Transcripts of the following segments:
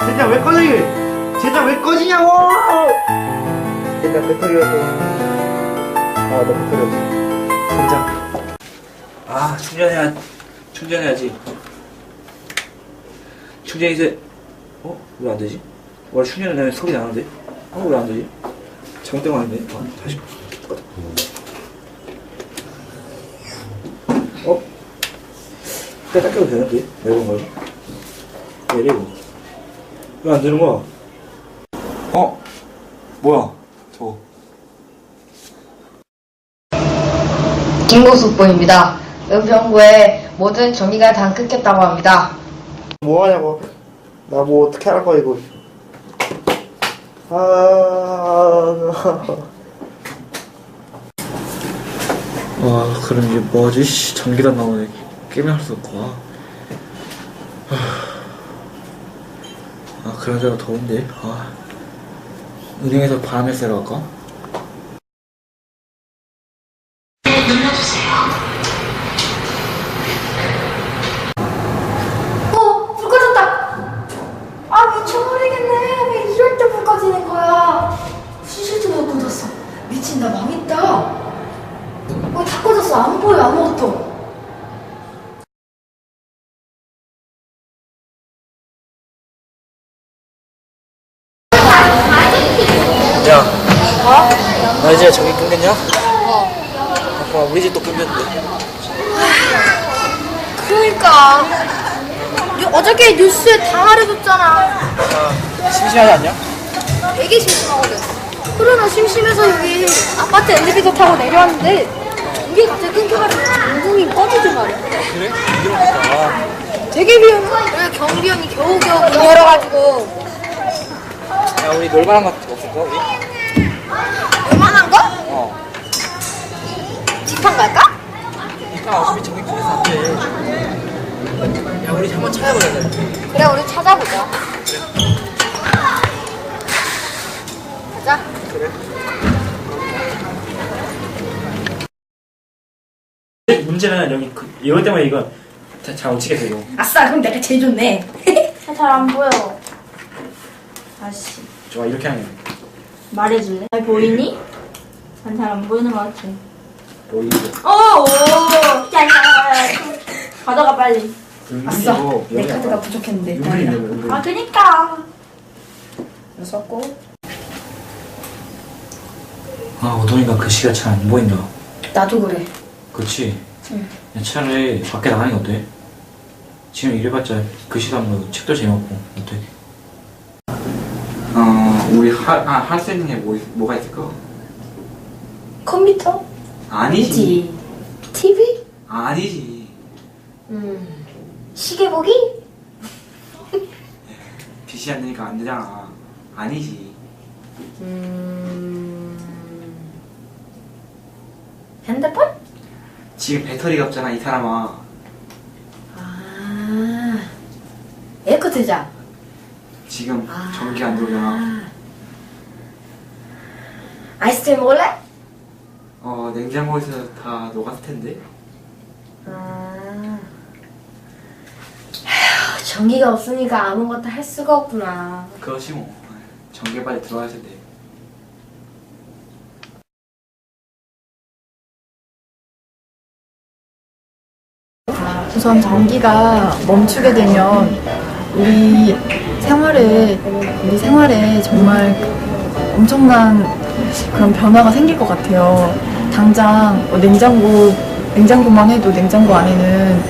젠장 왜 꺼지? 젠장 왜 꺼지냐고! 젠장 배터리가 또. 아, 나 배터리 없어. 젠장. 아, 충전해야, 충전해야지. 충전이 이제, 어? 왜 안 되지? 원래 충전을 내면 소리 나는데? 어, 왜 안 되지? 잘못된 거 아닌데? 아, 다시. 어? 그때 닦여도 되는데? 왜 그런 거야? 왜안 되는 거야? 어? 뭐야? 저거. 김고수보입니다. 의정부에 모든 전기가 다 끊겼다고 합니다. 뭐 하냐고. 나 뭐 어떻게 할 거야, 이거. 아. 아, 그럼 이게 뭐지? 씨, 전기도 안 나오네. 게임을 할 수 없고. 아, 아 그런 데가 더운데. 아. 은행에서 바람을 쐬러 갈까? 어, 불 꺼졌다. 아, 미쳐버리겠네. 왜 이럴 때 불 꺼지는 거야? 시실도 못 꺼졌어. 미친, 나 망했다. 어, 다 꺼졌어. 안 보여, 아무것도. 야. 어? 나 이제 저기 끊겼냐? 어. 아빠, 우리 집도 끊겼는데. 그러니까. 어저께 뉴스에 다 말해줬잖아. 아, 심심하지 않냐? 되게 심심하거든. 그러나 심심해서 여기 아파트 엘리베이터 타고 내려왔는데 이게 갑자기 끊겨가지고 전등이 꺼지지 말이야. 그래? 이러니까. 되게 위험해. 그래 경비원이 겨우겨우 문 열어가지고 야, 우리 놀만한 거 없을까, 우리? 얼마나 거? 어. 지팡 갈까? 그러니까 어차피 저기 끊겨서 안 돼. 야, 우리 한번 찾아보자. 그래 우리 찾아보자. 가자. 문제는 여기 그, 이것 때문에 이거 잘- 잘못 치겠어 이거 아싸 그럼 내가 제일 좋네. 잘 안 보여. 아씨 좋아 이렇게 거 말해줄래? 잘 보이니? 난 잘 안 보이는 것 같아 보이고 어, 오! 짠! 가져가 빨리 아싸 내 카드가 부족했는데. 은근히 다행이다. 은근히 아 그니까 이거 썼고 아 오동이가 글씨가 잘 안 보인다 나도 그래. 그렇지 야, 차라리 밖에 나가는 게 어때? 지금 이래봤자 글씨도 안 보이고 책도 재미없고 어떡해 어 우리 할수 있는 게 뭐, 뭐가 있을까? 컴퓨터? 아니지 TV? 아니지 음 시계 보기? 빛이 안 되니까 안 되잖아 아니지 음 핸드폰? 지금 배터리가 없잖아 이 사람아 아 에어컨 틀자. 지금 아. 전기 안 들어오잖아 아이스크림 먹을래? 어 냉장고에서 다 녹았을 텐데 아. 휴, 전기가 없으니까 아무것도 할 수가 없구나. 그렇지 뭐 전기 빨리 들어와야 텐데 우선 전기가 멈추게 되면 우리 생활에 우리 생활에 정말 엄청난 그런 변화가 생길 것 같아요. 당장 뭐 냉장고 냉장고만 해도 냉장고 안에는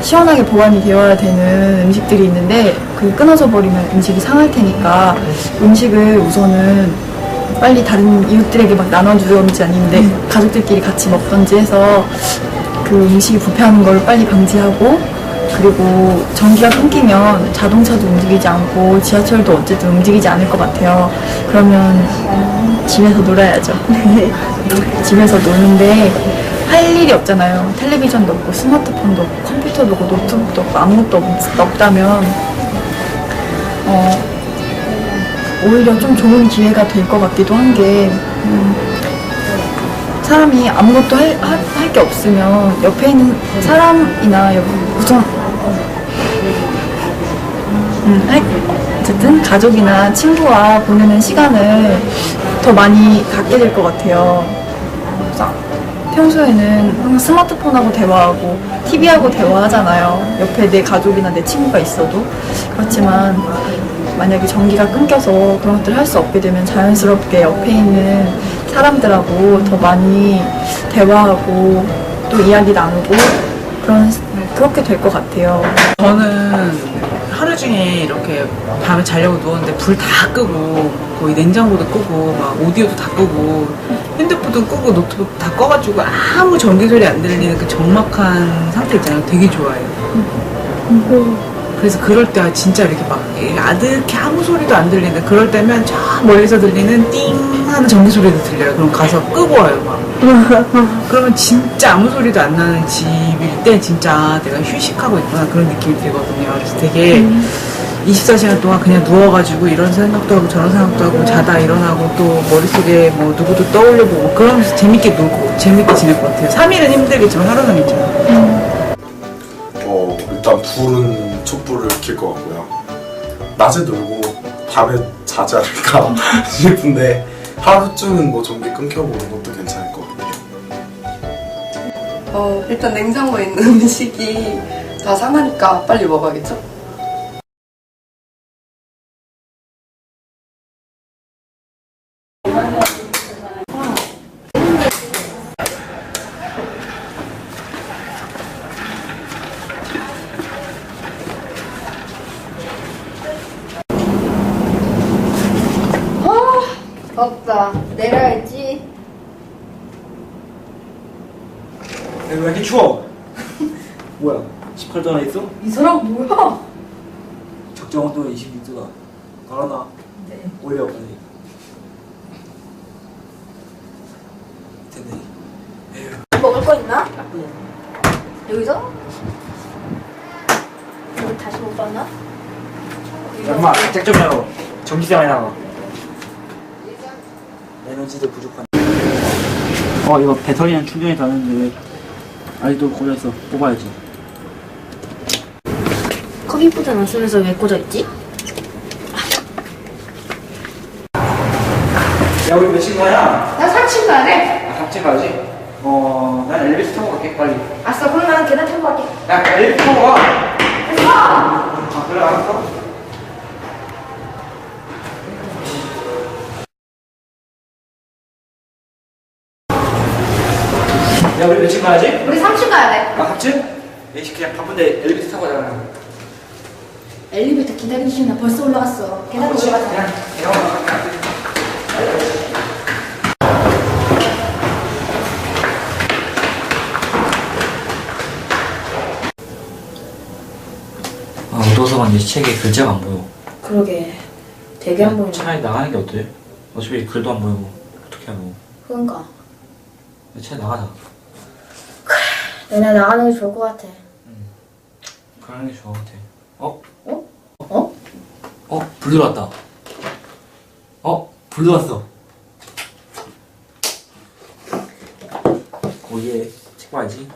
시원하게 보관이 되어야 되는 음식들이 있는데 그게 끊어져 버리면 음식이 상할 테니까 음식을 우선은 빨리 다른 이웃들에게 막 나눠주던지 아니면 가족들끼리 같이 먹던지 해서 그 음식이 부패하는 걸 빨리 방지하고 그리고 전기가 끊기면 자동차도 움직이지 않고 지하철도 어쨌든 움직이지 않을 것 같아요. 그러면 집에서 놀아야죠. 집에서 노는데 할 일이 없잖아요. 텔레비전도 없고 스마트폰도 없고 컴퓨터도 없고 노트북도 없고 아무것도 없, 없다면 어, 오히려 좀 좋은 기회가 될 것 같기도 한게 음, 사람이 아무것도 할게 없으면 옆에 있는 사람이나 옆- 우선 음, 할- 어쨌든 가족이나 친구와 보내는 시간을 더 많이 갖게 될 것 같아요. 평소에는 항상 스마트폰하고 대화하고 TV하고 대화하잖아요. 옆에 내 가족이나 내 친구가 있어도 그렇지만 만약에 전기가 끊겨서 그런 것들을 할 수 없게 되면 자연스럽게 옆에 있는 사람들하고 더 많이 대화하고 또 이야기 나누고 그런 그렇게 될 것 같아요. 저는 중에 이렇게 밤에 자려고 누웠는데 불 다 끄고 거의 냉장고도 끄고 막 오디오도 다 끄고 핸드폰도 끄고 노트북 다 꺼가지고 아무 전기 소리 안 들리는 그 적막한 상태 있잖아요. 되게 좋아해요. 그래서 그럴 때 진짜 이렇게 막 아득히 아무 소리도 안 들리는데 그럴 때면 저 멀리서 들리는 띵 하는 전기 소리도 들려요. 그럼 가서 끄고 와요 막. 그러면 진짜 아무 소리도 안 나는 집일 때 진짜 내가 휴식하고 있구나 그런 느낌이 들거든요. 그래서 되게 24시간 동안 그냥 누워가지고 이런 생각도 하고 저런 생각도 하고 자다 일어나고 또 머릿속에 뭐 누구도 떠올려보고 그러면서 재밌게 놀고 재밌게 지낼 것 같아요. 3일은 힘들겠지만 하루는 괜찮아요. 어, 일단 불은 촛불을 켤 것 같고요. 낮에 놀고 밤에 자지 않을까 싶은데 하루쯤은 뭐 전기 끊겨보는 것도 같아요. 어, 일단 냉장고에 있는 음식이 다 상하니까 빨리 먹어야겠죠? 없다. 내려야지. 야, 왜 이렇게 추워? 뭐야? 18도 하나 있어? 이 사람 뭐야? 적정 온도 26도다. 달아나. 네. 올려 빨리. 됐네. 에휴. 먹을 거 있나? 여기서? 여기 다시 못 봤나? 엄마, 짝좀 열어. 전기세만 나가. 에너지도 부족한. 어, 이거 배터리는 충전이 되는데 왜 아직도 꽂아 있어? 뽑아야지. 커피포트 안 쓰면서 왜 꽂아있지? 야, 우리 몇층 가냐? 나 3층 가네. 아, 3층 가지? 어, 난 엘리베이터 타고 갈게, 빨리. 아싸, 그럼 나는 계단 타고 갈게. 야, 엘리베이터 타고 와. 아, 그래, 알았어. 야, 우리 몇층 가야지? 우리 3층 가야 돼. 아, 3층? 에이씨, 그냥 바쁜데 엘리베이터 타고 가자. 엘리베이터 기다리기 싫나 벌써 올라갔어. 계단 그렇지, 올라가자. 그냥 내려가. 아, 어두워서 그런지 책에 글자가 안 보여. 그러게. 되게 안 보이네. 차라리 나가는 게 어때? 어차피 글도 안 보이고 어떻게 하고 그런가. 차라리 나가자 내가 나가는 게 좋을 것 같아. 그러는 게 좋을 것 같아 어? 어? 어? 어? 불 들어왔다 어? 불 들어왔어 오예 책 봐야지